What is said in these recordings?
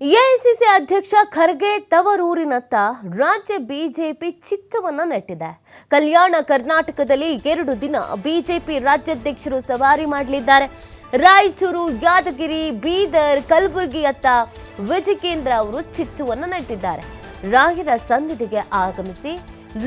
AICC ಅಧ್ಯಕ್ಷ ಖರ್ಗೆ ತವರೂರಿನತ್ತ ರಾಜ್ಯ BJP ಚಿತ್ತವನ್ನ ನೆಟ್ಟಿದೆ. ಕಲ್ಯಾಣ ಕರ್ನಾಟಕದಲ್ಲಿ ಎರಡು ದಿನ ಬಿಜೆಪಿ ರಾಜ್ಯಾಧ್ಯಕ್ಷರು ಸವಾರಿ ಮಾಡಲಿದ್ದಾರೆ. ರಾಯಚೂರು, ಯಾದಗಿರಿ, ಬೀದರ್, ಕಲಬುರಗಿಯತ್ತ ವಿಜಯಕೇಂದ್ರ ಅವರು ಚಿತ್ತವನ್ನ ನೆಟ್ಟಿದ್ದಾರೆ. ರಾಯರ ಸನ್ನಿಧಿಗೆ ಆಗಮಿಸಿ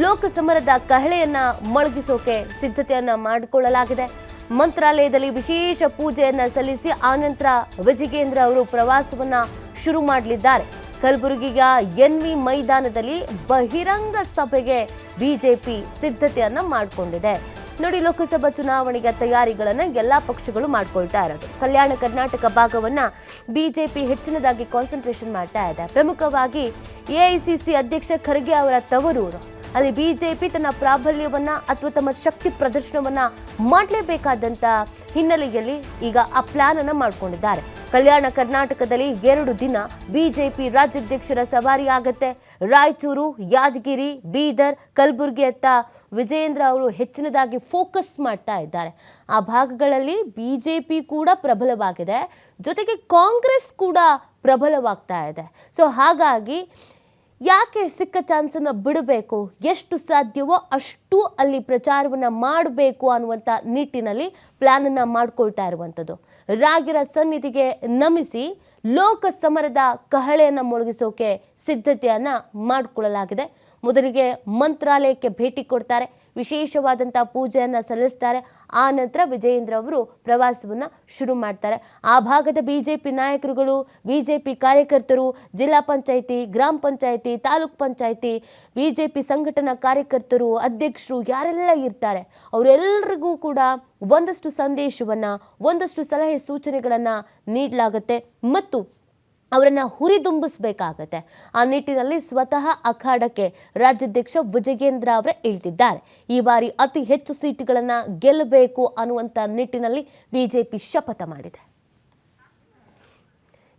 ಲೋಕಸಮರದ ಕಹಳೆಯನ್ನ ಮೊಳಗಿಸೋಕೆ ಸಿದ್ಧತೆಯನ್ನ ಮಾಡಿಕೊಳ್ಳಲಾಗಿದೆ. ಮಂತ್ರಾಲಯದಲ್ಲಿ ವಿಶೇಷ ಪೂಜೆಯನ್ನ ಸಲ್ಲಿಸಿ ಆನಂತರ ವಿಜಯೇಂದ್ರ ಅವರು ಪ್ರವಾಸವನ್ನ ಶುರು ಮಾಡಲಿದ್ದಾರೆ. ಕಲಬುರಗಿಯ ಎನ್ವಿ ಮೈದಾನದಲ್ಲಿ ಬಹಿರಂಗ ಸಭೆಗೆ ಬಿಜೆಪಿ ಸಿದ್ಧತೆಯನ್ನ ಮಾಡಿಕೊಂಡಿದೆ. ನೋಡಿ, ಲೋಕಸಭಾ ಚುನಾವಣೆಗೆ ತಯಾರಿಗಳನ್ನ ಎಲ್ಲಾ ಪಕ್ಷಗಳು ಮಾಡ್ಕೊಳ್ತಾ ಇರೋದು. ಕಲ್ಯಾಣ ಕರ್ನಾಟಕ ಭಾಗವನ್ನ ಬಿಜೆಪಿ ಹೆಚ್ಚಿನದಾಗಿ ಕಾನ್ಸಂಟ್ರೇಷನ್ ಮಾಡ್ತಾ ಇದೆ. ಪ್ರಮುಖವಾಗಿ ಎಐಸಿಸಿ ಅಧ್ಯಕ್ಷ ಖರ್ಗೆ ಅವರ ತವರೂರು ಅಲ್ಲಿ ಬಿಜೆಪಿ ತನ್ನ ಪ್ರಾಬಲ್ಯವನ್ನ ಅಥವಾ ತಮ್ಮ ಶಕ್ತಿ ಪ್ರದರ್ಶನವನ್ನ ಮಾಡಲೇಬೇಕಾದಂತ ಹಿನ್ನೆಲೆಯಲ್ಲಿ ಈಗ ಆ ಪ್ಲಾನ್ ಅನ್ನ ಮಾಡ್ಕೊಂಡಿದ್ದಾರೆ. ಕಲ್ಯಾಣ ಕರ್ನಾಟಕದಲ್ಲಿ ಎರಡು ದಿನ ಬಿಜೆಪಿ ರಾಜ್ಯಾಧ್ಯಕ್ಷರ ಸವಾರಿ ಆಗತ್ತೆ. ರಾಯಚೂರು, ಯಾದಗಿರಿ, ಬೀದರ್ ಕಲಬುರಗಿಯತ್ತ ವಿಜಯೇಂದ್ರ ಅವರು ಹೆಚ್ಚಿನದಾಗಿ ಫೋಕಸ್ ಮಾಡ್ತಾ ಇದ್ದಾರೆ. ಆ ಭಾಗಗಳಲ್ಲಿ ಬಿಜೆಪಿ ಕೂಡ ಪ್ರಬಲವಾಗಿದೆ. ಜೊತೆಗೆ ಕಾಂಗ್ರೆಸ್ ಕೂಡ ಪ್ರಬಲವಾಗ್ತಾ ಇದೆ. ಸೊ ಹಾಗಾಗಿ ಯಾಕೆ ಸಿಕ್ಕ ಚಾನ್ಸನ್ನು ಬಿಡಬೇಕು? ಎಷ್ಟು ಸಾಧ್ಯವೋ ಅಷ್ಟು ಅಲ್ಲಿ ಪ್ರಚಾರವನ್ನು ಮಾಡಬೇಕು ಅನ್ನುವಂಥ ನಿಟ್ಟಿನಲ್ಲಿ ಪ್ಲ್ಯಾನನ್ನು ಮಾಡ್ಕೊಳ್ತಾ ಇರುವಂಥದ್ದು. ರಾಗಿರ ಸನ್ನಿಧಿಗೆ ನಮಿಸಿ ಲೋಕ ಸಮರದ ಕಹಳೆಯನ್ನು ಮೊಳಗಿಸೋಕೆ ಸಿದ್ಧತೆಯನ್ನು ಮಾಡಿಕೊಳ್ಳಲಾಗಿದೆ. ಮೊದಲಿಗೆ ಮಂತ್ರಾಲಯಕ್ಕೆ ಭೇಟಿ ಕೊಡ್ತಾರೆ ವಿಶೇಷವಾದಂಥ ಪೂಜೆಯನ್ನು ಸಲ್ಲಿಸ್ತಾರೆ. ಆ ನಂತರ ವಿಜಯೇಂದ್ರ ಅವರು ಪ್ರವಾಸವನ್ನು ಶುರು ಮಾಡ್ತಾರೆ. ಆ ಭಾಗದ ಬಿ ಜೆ ಪಿ ನಾಯಕರುಗಳು ಬಿ ಜೆ ಪಿ ಕಾರ್ಯಕರ್ತರು, ಜಿಲ್ಲಾ ಪಂಚಾಯಿತಿ, ಗ್ರಾಮ panchayat, taluk panchayat B J P ಸಂಘಟನಾ ಕಾರ್ಯಕರ್ತರು, ಅಧ್ಯಕ್ಷರು ಯಾರೆಲ್ಲ ಇರ್ತಾರೆ ಅವರೆಲ್ಲರಿಗೂ ಕೂಡ ಒಂದಷ್ಟು ಸಂದೇಶವನ್ನು, ಒಂದಷ್ಟು ಸಲಹೆ ಸೂಚನೆಗಳನ್ನು ನೀಡಲಾಗುತ್ತೆ. ಮತ್ತು ಅವರನ್ನು ಹುರಿದುಂಬಿಸಬೇಕಾಗತ್ತೆ. ಆ ನಿಟ್ಟಿನಲ್ಲಿ ಸ್ವತಃ ಅಖಾಡಕ್ಕೆ ರಾಜ್ಯಾಧ್ಯಕ್ಷ ವಿಜಯೇಂದ್ರ ಅವರೇ ಇಳಿದಿದ್ದಾರೆ. ಈ ಬಾರಿ ಅತಿ ಹೆಚ್ಚು ಸೀಟುಗಳನ್ನು ಗೆಲ್ಲಬೇಕು ಅನ್ನುವಂಥ ನಿಟ್ಟಿನಲ್ಲಿ ಬಿಜೆಪಿ ಶಪಥ ಮಾಡಿದೆ.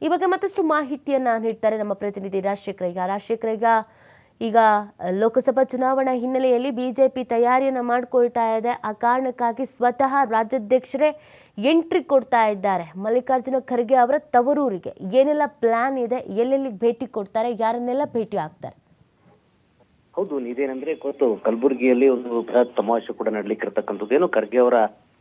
ಬಗ್ಗೆ ಮತ್ತಷ್ಟು ಮಾಹಿತಿಯನ್ನು ನೀಡ್ತಾರೆ ನಮ್ಮ ಪ್ರತಿನಿಧಿ ರಾಜಶೇಖರ ಈಗ. ರಾಜಶೇಖರ ಈಗ ಲೋಕಸಭಾ ಚುನಾವಣಾ ಹಿನ್ನೆಲೆಯಲ್ಲಿ ಬಿಜೆಪಿ ತಯಾರಿಯನ್ನು ಮಾಡ್ಕೊಳ್ತಾ ಇದೆ. ಆ ಕಾರಣಕ್ಕಾಗಿ ಸ್ವತಃ ರಾಜ್ಯಾಧ್ಯಕ್ಷರೇ ಎಂಟ್ರಿ ಕೊಡ್ತಾ ಇದ್ದಾರೆ. ಮಲ್ಲಿಕಾರ್ಜುನ ಖರ್ಗೆ ಅವರ ತವರೂರಿಗೆ ಏನೆಲ್ಲ ಪ್ಲಾನ್ ಇದೆ? ಎಲ್ಲೆಲ್ಲಿ ಭೇಟಿ ಕೊಡ್ತಾರೆ? ಯಾರನ್ನೆಲ್ಲ ಭೇಟಿ ಆಗ್ತಾರೆ? ಹೌದು, ಇದೇನಂದ್ರೆ ಗೊತ್ತು. ಕಲಬುರಗಿಯಲ್ಲಿ ಒಂದು ಬೃಹತ್ ತಮಾಷೆ ಕೂಡ ನಡ್ಲಿಕ್ಕಿರ್ತಕ್ಕಂಥದ್ದು. ಏನು, ಖರ್ಗೆ ಅವರ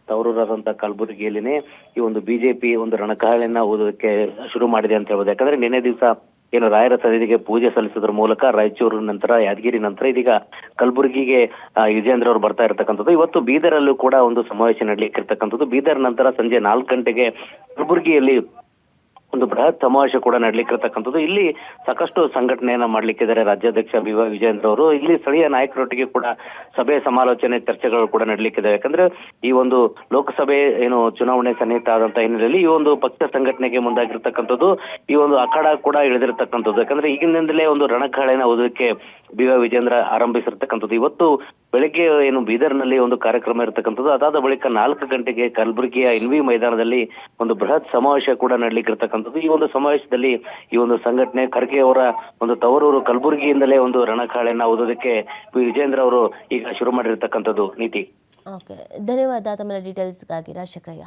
ತವರೂರಾದಂತ ಕಲಬುರಗಿಯಲ್ಲಿನೇ ಈ ಒಂದು ಬಿಜೆಪಿ ಒಂದು ರಣಕಾಳಿನ ಓದೋದಕ್ಕೆ ಶುರು ಮಾಡಿದೆ ಅಂತ ಹೇಳ್ಬೋದು. ಯಾಕಂದ್ರೆ ನಿನ್ನೆ ದಿವಸ ಏನು ರಾಯರ ಸನ್ನಿಧಿಗೆ ಪೂಜೆ ಸಲ್ಲಿಸೋದ್ರ ಮೂಲಕ ರಾಯಚೂರು ನಂತರ ಯಾದಗಿರಿ ನಂತರ ಇದೀಗ ಕಲಬುರಗಿಗೆ ಆ, ವಿಜಯೇಂದ್ರ ಅವರು ಬರ್ತಾ ಇರತಕ್ಕಂಥದ್ದು. ಇವತ್ತು ಬೀದರಲ್ಲೂ ಕೂಡ ಒಂದು ಸಮಾವೇಶ ನಡ್ಲಿಕ್ಕಿರ್ತಕ್ಕಂಥದ್ದು. ಬೀದರ್ ನಂತರ ಸಂಜೆ ನಾಲ್ಕು ಗಂಟೆಗೆ ಕಲಬುರಗಿಯಲ್ಲಿ ಒಂದು ಬೃಹತ್ ಸಮಾವೇಶ ಕೂಡ ನಡ್ಲಿಕ್ಕಿರ್ತಕ್ಕಂಥದ್ದು. ಇಲ್ಲಿ ಸಾಕಷ್ಟು ಸಂಘಟನೆಯನ್ನ ಮಾಡ್ಲಿಕ್ಕಿದ್ದಾರೆ ರಾಜ್ಯಾಧ್ಯಕ್ಷ ಬಿ ವಿಜೇಂದ್ರ ಅವರು. ಇಲ್ಲಿ ಸ್ಥಳೀಯ ನಾಯಕರೊಟ್ಟಿಗೆ ಕೂಡ ಸಭೆ, ಸಮಾಲೋಚನೆ, ಚರ್ಚೆಗಳು ಕೂಡ ನಡೀಲಿಕ್ಕಿದೆ ಯಾಕಂದ್ರೆ ಈ ಒಂದು ಲೋಕಸಭೆ ಏನು ಚುನಾವಣೆ ಸನ್ನಿಹಿತ ಆದಂತ ಹಿನ್ನೆಲೆಯಲ್ಲಿ ಈ ಒಂದು ಪಕ್ಷ ಸಂಘಟನೆಗೆ ಮುಂದಾಗಿರ್ತಕ್ಕಂಥದ್ದು, ಈ ಒಂದು ಅಖಾಡ ಕೂಡ ಇಳಿದಿರ್ತಕ್ಕಂಥದ್ದು. ಯಾಕಂದ್ರೆ ಈಗಿನಿಂದಲೇ ಒಂದು ರಣಕಾಳೆನ ಓದೋದಕ್ಕೆ ಬಿ ವಿಜೇಂದ್ರ ಆರಂಭಿಸಿರ್ತಕ್ಕಂಥದ್ದು. ಇವತ್ತು ಬೆಳಗ್ಗೆ ಏನು ಬೀದರ್ನಲ್ಲಿ ಒಂದು ಕಾರ್ಯಕ್ರಮ ಇರತಕ್ಕಂಥದ್ದು. ಅದಾದ ಬಳಿಕ ನಾಲ್ಕು ಗಂಟೆಗೆ ಕಲಬುರಗಿಯ ಎನ್ವಿ ಮೈದಾನದಲ್ಲಿ ಒಂದು ಬೃಹತ್ ಸಮಾವೇಶ ಕೂಡ ನಡ್ಲಿಕ್ಕಿರ್ತಕ್ಕಂಥದ್ದು. ಈ ಒಂದು ಸಮಾವೇಶದಲ್ಲಿ ಈ ಒಂದು ಸಂಘಟನೆ ಖರ್ಗೆ ಅವರ ಒಂದು ತವರೂರು ಕಲಬುರಗಿಯಿಂದಲೇ ಒಂದು ರಣಕಾಳೆಯನ್ನ ಓದೋದಕ್ಕೆ ವಿಜೇಂದ್ರ ಅವರು ಈಗ ಶುರು ಮಾಡಿರ್ತಕ್ಕಂಥದ್ದು ನೀತಿ. ಓಕೆ. ಧನ್ಯವಾದ. ತಮ್ಮ ಡೀಟೇಲ್ಸ್ಗಾಗಿ ರಾಜಶೇಖರಯ್ಯ.